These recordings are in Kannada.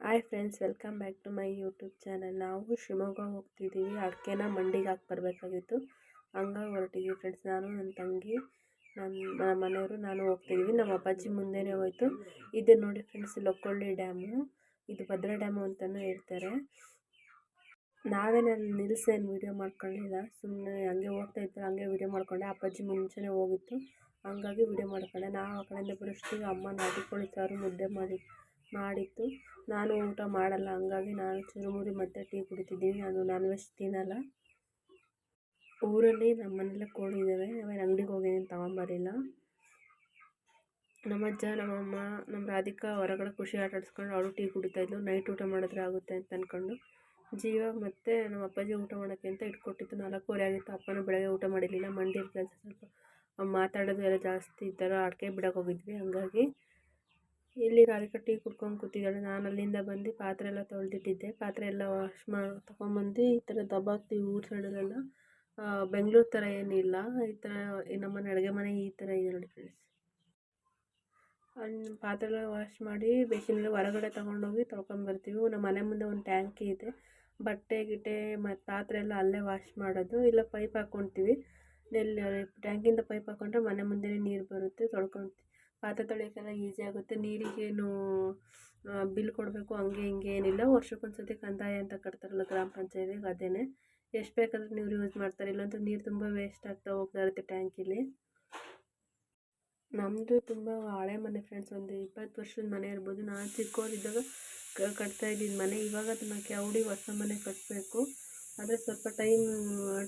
Hi friends, welcome back to my YouTube channel. ನಾವು ಶಿವಮೊಗ್ಗ ಹೋಗ್ತಿದ್ದೀವಿ ಅಡಿಕೆನ ಮಂಡಿಗೆ ಹಾಕಿ ಬರಬೇಕಾಗಿತ್ತು. ಹಂಗಾಗಿ ಹೊರಟಿದ್ದೀವಿ ಫ್ರೆಂಡ್ಸ್. ನಾನು, ನನ್ನ ತಂಗಿ ನನ್ನ ಮನೆಯವರು ನಾನು ಹೋಗ್ತಿದ್ದೀವಿ ನಮ್ಮ ಅಪ್ಪಾಜಿ ಮುಂದೆನೇ ಹೋಯ್ತು. ಇದು ನೋಡಿ ಫ್ರೆಂಡ್ಸ್ ಲೊಕ್ಕೊಳ್ಳಿ ಡ್ಯಾಮು. ಇದು ಭದ್ರಾ ಡ್ಯಾಮು ಅಂತಲೂ ಹೇಳ್ತಾರೆ. ನಾವೇನಲ್ಲಿ ನಿಲ್ಲಿಸೇನು ವೀಡಿಯೋ ಮಾಡ್ಕೊಳ್ಳಿಲ್ಲ ಸುಮ್ಮನೆ ಹಂಗೆ ಹೋಗ್ತಾ ಇತ್ತು ಹಂಗೆ ವೀಡಿಯೋ ಮಾಡ್ಕೊಂಡೆ. ಅಪ್ಪಾಜಿ ಮುಂಚೆನೇ ಹೋಗಿತ್ತು. ಹಂಗಾಗಿ ವೀಡಿಯೋ ಮಾಡ್ಕೊಂಡೆ. ನಾವು ಆ ಕಡೆಯಿಂದ ಬರೋಷ್ಟಿಗೆ ಅಮ್ಮ ನಾಟಿಕೊಳ್ಳಿ ಕೋಳಿ ಸಾರು ಮುದ್ದೆ ಮಾಡಿ ಮಾಡಿತ್ತು. ನಾನು ಊಟ ಮಾಡಲ್ಲ, ಹಂಗಾಗಿ ನಾನು ಚುರುಮುರಿ ಮತ್ತು ಟೀ ಕುಡಿತಿದ್ದೀನಿ. ನಾನು ನಾನ್ ವೆಜ್ ತಿನ್ನಲ್ಲ. ಊರಲ್ಲಿ ನಮ್ಮ ಮನೆಯಲ್ಲೇ ಕೋಳಿ ಇದ್ದಾವೆ ಆಮೇಲೆ ಅಂಗಡಿಗೆ ಹೋಗೇನು ತಗೊಂಬರಿಲ್ಲ ನಮ್ಮ ಅಜ್ಜ ನಮ್ಮಮ್ಮ ನಮ್ಮ ರಾಧಿಕಾ ಹೊರಗಡೆ ಖುಷಿ ಆಟ ಆಡಿಸ್ಕೊಂಡು ಅವಳು ಟೀ ಕುಡಿತಾಯಿದ್ಲು ನೈಟ್ ಊಟ ಮಾಡಿದ್ರೆ ಆಗುತ್ತೆ ಅಂತ ಅಂದ್ಕೊಂಡು ಜೀವ ಮತ್ತು ನಮ್ಮ ಅಪ್ಪಾಜಿ ಊಟ ಮಾಡೋಕ್ಕೆ ಅಂತ ಇಟ್ಕೊಟ್ಟಿತ್ತು. ನಾಲ್ಕೂವರೆ ಆಗಿತ್ತು. ಅಪ್ಪನೂ ಬೆಳಗ್ಗೆ ಊಟ ಮಾಡಿರಲಿಲ್ಲ. ಮಂಡಿ ಕೆಲಸ ಸ್ವಲ್ಪ ಮಾತಾಡೋದು ಎಲ್ಲ ಜಾಸ್ತಿ ಈ ಥರ ಅಡಿಕೆ ಬಿಡೋಕೆ ಹೋಗಿದ್ವಿ. ಹಂಗಾಗಿ ಇಲ್ಲಿ ರಾಧಿಕ ಟೀ ಕುಡ್ಕೊಂಡು ಕೂತಿದ್ದಾಳೆ. ನಾನು ಅಲ್ಲಿಂದ ಬಂದು ಪಾತ್ರೆ ಎಲ್ಲ ತೊಳೆದಿಟ್ಟಿದ್ದೆ. ಪಾತ್ರೆ ಎಲ್ಲ ವಾಶ್ ಮಾಡಿ ತೊಗೊಂಬಂದು ಈ ಥರ ದಬ್ಬಾಕ್ತೀವಿ ಊರ ಸೈಡಲ್ಲೆಲ್ಲ. ಬೆಂಗಳೂರು ಥರ ಏನಿಲ್ಲ. ಈ ಥರ ನಮ್ಮನೆ ಅಡುಗೆ ಮನೆ ಈ ಥರ ಇದೆ ನೋಡಿ ಫ್ರೆಂಡ್ಸ್ ಪಾತ್ರೆ ಎಲ್ಲ ವಾಶ್ ಮಾಡಿ ಬೇಸಿನಲ್ಲಿ ಹೊರಗಡೆ ತೊಗೊಂಡೋಗಿ ತೊಳ್ಕೊಂಬರ್ತೀವಿ ನಮ್ಮ ಮನೆ ಮುಂದೆ ಒಂದು ಟ್ಯಾಂಕಿ ಇದೆ. ಬಟ್ಟೆ, ಗಿಟ್ಟೆ ಮತ್ತು ಪಾತ್ರೆ ಎಲ್ಲ ಅಲ್ಲೇ ವಾಶ್ ಮಾಡೋದು. ಇಲ್ಲ ಪೈಪ್ ಹಾಕ್ಕೊಳ್ತೀವಿ ಎಲ್ಲಿ ಟ್ಯಾಂಕಿಂದ ಪೈಪ್ ಹಾಕ್ಕೊಂಡ್ರೆ ಮನೆ ಮುಂದೆಯೇ ನೀರು ಬರುತ್ತೆ. ತೊಳ್ಕೊಳ್ತೀವಿ ಪಾತ್ರೆ ತೊಳೆಯೋಕ್ಕೆಲ್ಲ ಈಸಿ ಆಗುತ್ತೆ. ನೀರಿಗೇನು ಬಿಲ್ ಕೊಡಬೇಕು, ಹಂಗೆ ಹಿಂಗೆ ಏನಿಲ್ಲ. ವರ್ಷಕ್ಕೊಂದು ಸರ್ತಿ ಕಂದಾಯ ಅಂತ ಕಟ್ತಾರಲ್ಲ ಗ್ರಾಮ ಪಂಚಾಯ್ತಿಗೆ ಅದೇ ಎಷ್ಟು ಬೇಕಾದರೂ ನೀರು ಯೂಸ್ ಮಾಡ್ತಾರೆ. ಇಲ್ಲಾಂದ್ರೆ ನೀರು ತುಂಬ ವೇಸ್ಟ್ ಆಗ್ತಾ ಹೋಗ್ತಾ ಇರುತ್ತೆ ಟ್ಯಾಂಕಿಲಿ ನಮ್ಮದು ತುಂಬ ಹಳೆ ಮನೆ ಫ್ರೆಂಡ್ಸ್ ಒಂದು ಇಪ್ಪತ್ತು ವರ್ಷದ ಮನೆ ಇರ್ಬೋದು. ನಾನು ಚಿಕ್ಕವರಿದ್ದಾಗ ಕಟ್ತಾ ಇದ್ದಿದ್ದು ಮನೆ. ಇವಾಗ ಅದನ್ನು ಕೆವಡಿ ಹೊಸ ಮನೆ ಕಟ್ಟಬೇಕು ಆದರೆ ಸ್ವಲ್ಪ ಟೈಮ್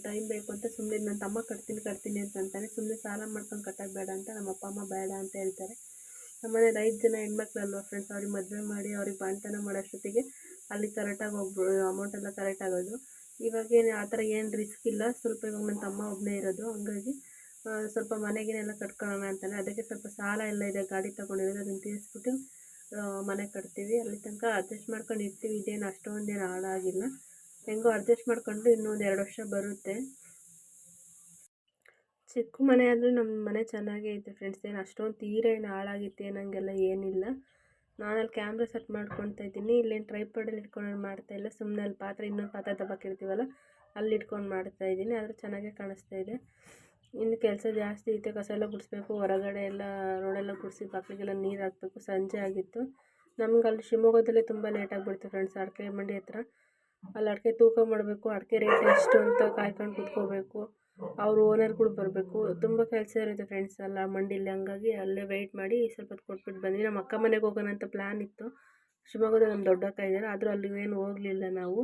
ಟೈಮ್ ಬೇಕು ಅಂತ ಸುಮ್ಮನೆ ನನ್ನ ತಮ್ಮ ಕಟ್ತೀನಿ ಕಟ್ತೀನಿ ಅಂತ ಅಂತಾನೆ ಸುಮ್ಮನೆ ಸಾಲ ಮಾಡ್ಕೊಂಡು ಕಟ್ಟೋದು ಬೇಡ ಅಂತ ನಮ್ಮ ಅಪ್ಪ, ಅಮ್ಮ ಬೇಡ ಅಂತ ಹೇಳ್ತಾರೆ. ನಮ್ಮ ಮನೇಲಿ ಐದು ಜನ ಹೆಣ್ಮಕ್ಳಲ್ವ ಫ್ರೆಂಡ್ಸ್ ಅವ್ರಿಗೆ ಮದುವೆ ಮಾಡಿ ಅವ್ರಿಗೆ ಬಾಣ್ತನ ಮಾಡೋಷ್ಟೊತ್ತಿಗೆ ಅಲ್ಲಿ ಕರೆಕ್ಟಾಗಿ ಒಬ್ಬರು ಅಮೌಂಟ್ ಎಲ್ಲ ಕರೆಕ್ಟ್ ಆಗೋದು. ಇವಾಗೇನು ಆ ಥರ ಏನು ರಿಸ್ಕ್ ಇಲ್ಲ. ಸ್ವಲ್ಪ ಇವಾಗ ನನ್ನ ತಮ್ಮ ಒಬ್ಬನೇ ಇರೋದು. ಹಂಗಾಗಿ ಸ್ವಲ್ಪ ಮನೆಗೇನೆಲ್ಲ ಕಟ್ಕೊಳ್ಳೋಣ ಅಂತಾನೆ. ಅದಕ್ಕೆ ಸ್ವಲ್ಪ ಸಾಲ ಎಲ್ಲ ಇದೆ. ಗಾಡಿ ತೊಗೊಂಡಿರೋದು ಅದನ್ನು ತೀರಿಸ್ಬಿಟ್ಟು ಮನೆ ಕಟ್ತೀವಿ. ಅಲ್ಲಿ ತನಕ ಅಡ್ಜಸ್ಟ್ ಮಾಡ್ಕೊಂಡು ಇರ್ತೀವಿ ಇದೇನು ಅಷ್ಟೊಂದೇನು ಹಾಳಾಗಿಲ್ಲ. ಹೆಂಗೋ ಅಡ್ಜಸ್ಟ್ ಮಾಡಿಕೊಂಡು ಇನ್ನೊಂದು ಎರಡು ವರ್ಷ ಬರುತ್ತೆ. ಚಿಕ್ಕ ಮನೆ ಆದರೂ ನಮ್ಮ ಮನೆ ಚೆನ್ನಾಗೇ ಐತೆ ಫ್ರೆಂಡ್ಸ್. ಏನು ಅಷ್ಟೊಂದು ತೀರ ಏನು ಹಾಳಾಗಿತ್ತು ಏನಂಗೆಲ್ಲ ಏನಿಲ್ಲ. ನಾನು ಅಲ್ಲಿ ಕ್ಯಾಮ್ರ ಸೆಟ್ ಮಾಡ್ಕೊತಾ ಇದ್ದೀನಿ. ಇಲ್ಲೇನು ಟ್ರೈಪಾಡಲ್ಲಿ ಇಟ್ಕೊಂಡು ಮಾಡ್ತಾ ಇಲ್ಲ. ಸುಮ್ಮನೆ ಅಲ್ಲಿ ಪಾತ್ರೆ, ಇನ್ನೊಂದು ಪಾತ್ರೆ ದಬ್ಬಾಕಿರ್ತೀವಲ್ಲ ಅಲ್ಲಿ ಇಟ್ಕೊಂಡು ಮಾಡ್ತಾಯಿದ್ದೀನಿ ಆದರೆ ಚೆನ್ನಾಗೇ ಕಾಣಿಸ್ತಾ ಇದೆ. ಇನ್ನು ಕೆಲಸ ಜಾಸ್ತಿ ಐತೆ. ಕಸ ಎಲ್ಲ ಗುಡಿಸ್ಬೇಕು. ಹೊರಗಡೆ ಎಲ್ಲ ರೋಡೆಲ್ಲ ಗುಡಿಸಿ ಬಾಗಿಲಿಗೆಲ್ಲ ನೀರು ಹಾಕಬೇಕು. ಸಂಜೆ ಆಗಿತ್ತು. ನಮ್ಗೆ ಅಲ್ಲಿ ಶಿವಮೊಗ್ಗದಲ್ಲೇ ತುಂಬ ಲೇಟಾಗಿಬಿಡ್ತು ಫ್ರೆಂಡ್ಸ್. ಅರ್ಕೆ ಮಂಡಿ ಹತ್ರ. ಅಲ್ಲಿ ಅಡಿಕೆ ತೂಕ ಮಾಡಬೇಕು, ಅಡಿಕೆ ರೇಟ್ ಎಷ್ಟು ಅಂತ ಕಾಯ್ಕೊಂಡು ಕೂತ್ಕೋಬೇಕು. ಅವ್ರ ಓನರ್ಗಳು ಬರಬೇಕು. ತುಂಬ ಕೆಲಸ ಇರುತ್ತೆ ಫ್ರೆಂಡ್ಸ್ ಎಲ್ಲ ಮಂಡಿಲಿ. ಹಂಗಾಗಿ ಅಲ್ಲೇ ವೆಯ್ಟ್ ಮಾಡಿ ಸ್ವಲ್ಪ ಹೊತ್ತು ಕೊಟ್ಬಿಟ್ಟು ಬಂದ್ವಿ. ನಮ್ಮ ಅಕ್ಕ ಮನೆಗೆ ಹೋಗೋಣ ಅಂತ ಪ್ಲ್ಯಾನ್ ಇತ್ತು. ಶಿವಮೊಗ್ಗದಲ್ಲಿ ನಮ್ಮ ದೊಡ್ಡಕ್ಕ ಇದ್ದಾರೆ. ಆದರೂ ಏನು ಹೋಗಲಿಲ್ಲ ನಾವು.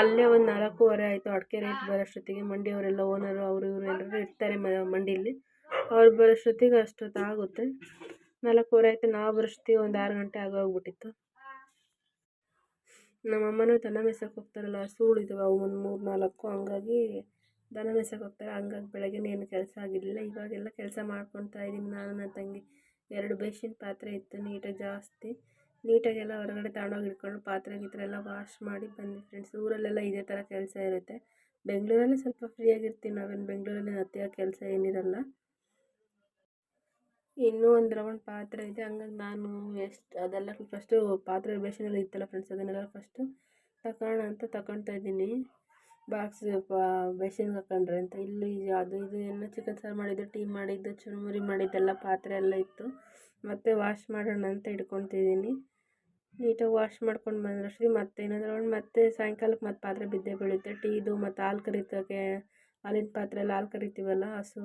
ಅಲ್ಲೇ ಒಂದು ನಾಲ್ಕೂವರೆ ಆಯಿತು. ಅಡಿಕೆ ರೇಟ್ ಬರೋಷ್ಟೊತ್ತಿಗೆ ಮಂಡಿಯವರೆಲ್ಲ ಓನರು ಅವರು, ಇವರು ಎಲ್ಲರೂ ಇರ್ತಾರೆ ಮಂಡಿಲಿ. ಅವ್ರು ಬರೋಷ್ಟೊತ್ತಿಗೆ ಅಷ್ಟೊತ್ತಾಗುತ್ತೆ. ನಾಲ್ಕೂವರೆ ಆಯಿತು. ನಾವು ಬರೋಷ್ಟೊತ್ತಿಗೆ ಒಂದು ಆರು ಗಂಟೆ ಆಗೋಗ್ಬಿಟ್ಟಿತ್ತು. ನಮ್ಮಮ್ಮನೂ ದನ ಮೇಯ್ಸೋಕೆ ಹೋಗ್ತಾರಲ್ಲ ಹಸುಗಳಿದ್ದಾವೆ ಅವು ಒಂದು ಮೂರು ನಾಲ್ಕು, ಹಂಗಾಗಿ ದನ ಮೇಯ್ಸೋಕೆ ಹೋಗ್ತಾರೆ. ಹಂಗಾಗಿ ಬೆಳಗ್ಗೆನೇ ಏನು ಕೆಲಸ ಆಗಿರಲಿಲ್ಲ. ಇವಾಗೆಲ್ಲ ಕೆಲಸ ಮಾಡ್ಕೊತಾ ಇದ್ದೀನಿ ನಾನು, ನನ್ನ ತಂಗಿ. ಎರಡು ಬೇಸಿನ ಪಾತ್ರೆ ಇತ್ತು ನೀಟಾಗಿ ಜಾಸ್ತಿ. ನೀಟಾಗೆಲ್ಲ ಹೊರಗಡೆ ತಗೊಂಡೋಗಿ ಇಟ್ಕೊಂಡು ಪಾತ್ರೆ ಗೀತ್ರೆ ಎಲ್ಲ ವಾಶ್ ಮಾಡಿ ಬಂದ್ವಿ ಫ್ರೆಂಡ್ಸ್ ಊರಲ್ಲೆಲ್ಲ ಇದೇ ಥರ ಕೆಲಸ ಇರುತ್ತೆ. ಬೆಂಗಳೂರಲ್ಲಿ ಸ್ವಲ್ಪ ಫ್ರೀಯಾಗಿರ್ತೀವಿ ನಾವೇನು ಬೆಂಗಳೂರಲ್ಲಿ ಅತಿಯಾಗಿ ಕೆಲಸ ಏನಿರಲ್ಲ. ಇನ್ನೂ ಒಂದು ರೌಂಡ್ ಪಾತ್ರೆ ಇದೆ. ಹಂಗಾಗಿ ನಾನು ಎಷ್ಟು, ಅದೆಲ್ಲ ಫಸ್ಟು ಪಾತ್ರೆ ಬೇಸಿನಲ್ಲಿ ಇತ್ತಲ್ಲ ಫ್ರೆಂಡ್ಸ್ ಅದನ್ನೆಲ್ಲ ಫಸ್ಟು ತಗೋಣ ಅಂತ ತಗೊಳ್ತಾ ಇದ್ದೀನಿ. ಬಾಕ್ಸ್ ಪಾ ಬೇಸಿನ ಹಾಕೊಂಡ್ರೆ ಅಂತ. ಇಲ್ಲಿ ಅದು ಇದು ಎಲ್ಲ ಚಿಕನ್ ಸಾರು ಮಾಡಿದ್ದು ಟೀ ಮಾಡಿದ್ದು, ಚುರುಮುರಿ ಮಾಡಿದ್ದೆಲ್ಲ ಪಾತ್ರೆ ಎಲ್ಲ ಇತ್ತು. ಮತ್ತೆ ವಾಶ್ ಮಾಡೋಣ ಅಂತ ಇಟ್ಕೊತಿದ್ದೀನಿ ನೀಟಾಗಿ ವಾಶ್ ಮಾಡ್ಕೊಂಡು ಬಂದರಷ್ಟೊತ್ತಿಗೆ ಮತ್ತೆ ಏನಾದರೂ ರೌಂಡ್ ಮತ್ತೆ ಸಾಯಂಕಾಲಕ್ಕೆ ಮತ್ತೆ ಪಾತ್ರೆ ಬಿದ್ದೇ ಬೀಳುತ್ತೆ. ಟೀದು ಮತ್ತು ಹಾಲು ಕರಿತಕ್ಕೆ, ಹಾಲಿನ ಪಾತ್ರೆ ಎಲ್ಲ ಹಾಲು ಕರಿತೀವಲ್ಲ, ಹಸು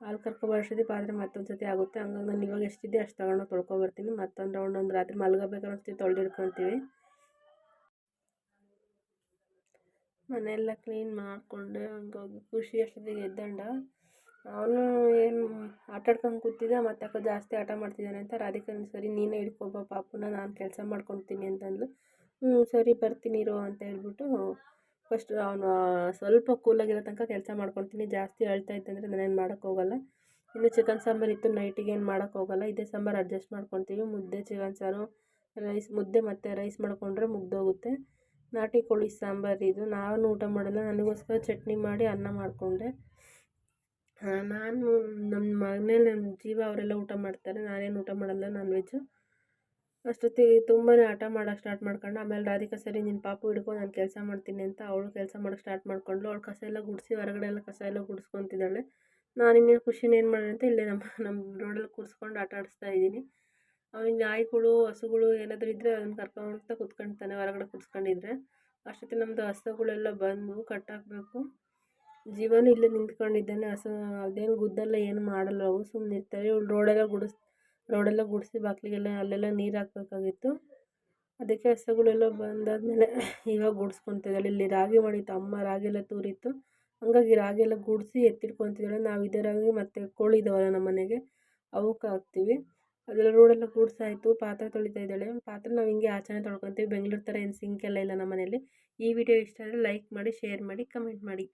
ಹಾಲು ಕರ್ಕೊಬರೋಷ್ಟೊತ್ತಿಗೆ ಪಾತ್ರೆ ಮತ್ತೊಂದು ಸತಿ ಆಗುತ್ತೆ. ಹಂಗಾಗಿ ನಾನು ಇವಾಗ ಎಷ್ಟಿದೆ ಅಷ್ಟು ತಗೊಂಡು ತೊಳ್ಕೊಬರ್ತೀನಿ ಮತ್ತೊಂದು ರೌಂಡ್ ಒಂದು ರಾತ್ರಿ ಮಲ್ಗೋಬೇಕಾದ್ರೆ ತೊಳೆದಿಡ್ಕೊತೀವಿ ಮನೆಯೆಲ್ಲ ಕ್ಲೀನ್ ಮಾಡಿಕೊಂಡು ಹಂಗಾಗಿ ಖುಷಿ ಅಷ್ಟೊತ್ತಿಗೆ ಎದ್ದಂಡ. ಅವನು ಏನು ಆಟಾಡ್ಕೊಂಡು ಕೂತಿದ್ದ ಮತ್ತೆ ಯಾಕೋ ಜಾಸ್ತಿ ಆಟ ಮಾಡ್ತಿದ್ದಾನೆ ಅಂತ ರಾಧಿಕಾ ಸರಿ, ನೀನೇ ಹಿಡ್ಕೊಬಾ ಪಾಪುನ, ನಾನು ಕೆಲಸ ಮಾಡ್ಕೊತೀನಿ ಅಂತಂದ್ಲು. ಹ್ಞೂ ಸರಿ, ಬರ್ತೀನಿ, ಇರು ಅಂತ ಹೇಳ್ಬಿಟ್ಟು ಫಸ್ಟ್ ಅವನು ಸ್ವಲ್ಪ ಕೂಲಾಗಿರೋ ತನಕ ಕೆಲಸ ಮಾಡ್ಕೊತೀನಿ ಜಾಸ್ತಿ ಅಳ್ತಾ ಇತ್ತಂದರೆ ನಾನೇನು ಮಾಡೋಕ್ಕೋಗಲ್ಲ ಇನ್ನು ಚಿಕನ್ ಸಾಂಬಾರು ಇತ್ತು ನೈಟಿಗೆ ಏನು ಮಾಡೋಕ್ಕೋಗಲ್ಲ ಇದೇ ಸಾಂಬಾರು ಅಡ್ಜಸ್ಟ್ ಮಾಡ್ಕೊತೀವಿ. ಮುದ್ದೆ ಚಿಕನ್ ಸಾರು ರೈಸ್ ಮುದ್ದೆ ಮತ್ತು ರೈಸ್ ಮಾಡಿಕೊಂಡ್ರೆ ಮುಗ್ದೋಗುತ್ತೆ. ನಾಟಿ ಕೋಳಿ ಸಾಂಬಾರು ಇದು. ನಾನು ಊಟ ಮಾಡಲ್ಲ, ನನಗೋಸ್ಕರ ಚಟ್ನಿ ಮಾಡಿ ಅನ್ನ ಮಾಡಿಕೊಂಡೆ. ನಾನು ನಮ್ಮ ಮನೇಲಿ ನಮ್ಮ ಜೀವ, ಅವರೆಲ್ಲ ಊಟ ಮಾಡ್ತಾರೆ. ನಾನೇನು ಊಟ ಮಾಡಲ್ಲ ನಾನ್ ವೆಜ್ಜು ಅಷ್ಟೊತ್ತಿಗೆ ತುಂಬಾ ಹಠ ಮಾಡೋಕ್ಕೆ ಸ್ಟಾರ್ಟ್ ಮಾಡ್ಕೊಂಡು, ಆಮೇಲೆ ರಾಧಿಕಾ, ಸರಿ ನಿನ್ನ ಪಾಪು ಹಿಡ್ಕೊ, ನಾನು ಕೆಲಸ ಮಾಡ್ತೀನಿ ಅಂತ ಅವಳು ಕೆಲಸ ಮಾಡೋಕೆ ಸ್ಟಾರ್ಟ್ ಮಾಡ್ಕೊಂಡ್ಳು. ಅವಳು ಕಸ ಎಲ್ಲ ಗುಡಿಸಿ ಹೊರಗಡೆ ಎಲ್ಲ ಕಸ ಎಲ್ಲ ಗುಡಿಸ್ಕೊತಿದ್ದಾಳೆ. ನಾನು ಇನ್ನೇನು ಖುಷಿನ ಏನು ಮಾಡಲಿ ಅಂತ ಇಲ್ಲೇ ನಮ್ಮ ನಮ್ಮ ರೋಡಲ್ಲಿ ಕೂರಿಸ್ಕೊಂಡು ಆಟ ಆಡಿಸ್ತಾ ಇದ್ದೀನಿ. ಅವನಿಗೆ ನಾಯಿಗಳು, ಹಸುಗಳು ಏನಾದರೂ ಇದ್ದರೆ ಅದನ್ನ ಕರ್ಕೊಂಡ್ತಾ ಕುತ್ಕೊಳ್ತಾನೆ ಹೊರಗಡೆ ಕೂರಿಸ್ಕೊಂಡಿದ್ರೆ. ಅಷ್ಟೊತ್ತಿಗೆ ನಮ್ಮದು ಹಸುಗಳೆಲ್ಲ ಬಂದು ಕಟ್ಟಾಕಬೇಕು. ಜೀವನ ಇಲ್ಲೇ ನಿಂತ್ಕೊಂಡಿದ್ದಾನೆ, ಹಸು, ಅದೇನು ಗುದ್ದಲ್ಲ, ಏನು ಮಾಡಲ್ಲ. ಅವು ಸುಮ್ಮನೆ ಇರ್ತವೆ ಇವಳು ರೋಡೆಲ್ಲ ಗುಡಿಸ್ ರೋಡೆಲ್ಲ ಗುಡಿಸಿ ಬಾಗಿಲಿಗೆಲ್ಲ ಅಲ್ಲೆಲ್ಲ ನೀರು ಹಾಕ್ಬೇಕಾಗಿತ್ತು. ಅದಕ್ಕೆ ಹಸುಗಳೆಲ್ಲ ಬಂದಾದಮೇಲೆ ಇವಾಗ ಗುಡಿಸ್ಕೊಂತಿದ್ದಾಳೆ ಇಲ್ಲಿ ರಾಗಿ ಮಾಡಿತ್ತು. ಅಮ್ಮ ರಾಗಿ ಎಲ್ಲ ತೂರಿತ್ತು. ಹಂಗಾಗಿ ರಾಗಿ ಎಲ್ಲ ಗುಡಿಸಿ ಎತ್ತಿಟ್ಕೊತಿದ್ದಾಳೆ ನಾವು ಇದೇ ರಾಗಿ ಮತ್ತು ಕೋಳಿ ಇದಾವಲ್ಲ ನಮ್ಮ ಮನೆಗೆ. ಅವಕ್ಕೆ ಹಾಕ್ತೀವಿ. ಅದೆಲ್ಲ ರೋಡೆಲ್ಲ ಗುಡ್ಸಾಯಿತು. ಪಾತ್ರೆ ತೊಳಿತಾ ಇದ್ದಾಳೆ. ಪಾತ್ರೆ ನಾವು ಹಿಂಗೆ ಆಚರಣೆ ತೊಳ್ಕೊತೀವಿ. ಬೆಂಗಳೂರು ಥರ ಏನು ಸಿಂಕ್ ಎಲ್ಲ ಇಲ್ಲ ನಮ್ಮ ಮನೇಲಿ ಈ ವಿಡಿಯೋ ಇಷ್ಟ ಆದರೆ ಲೈಕ್ ಮಾಡಿ ಶೇರ್ ಮಾಡಿ ಕಮೆಂಟ್ ಮಾಡಿ.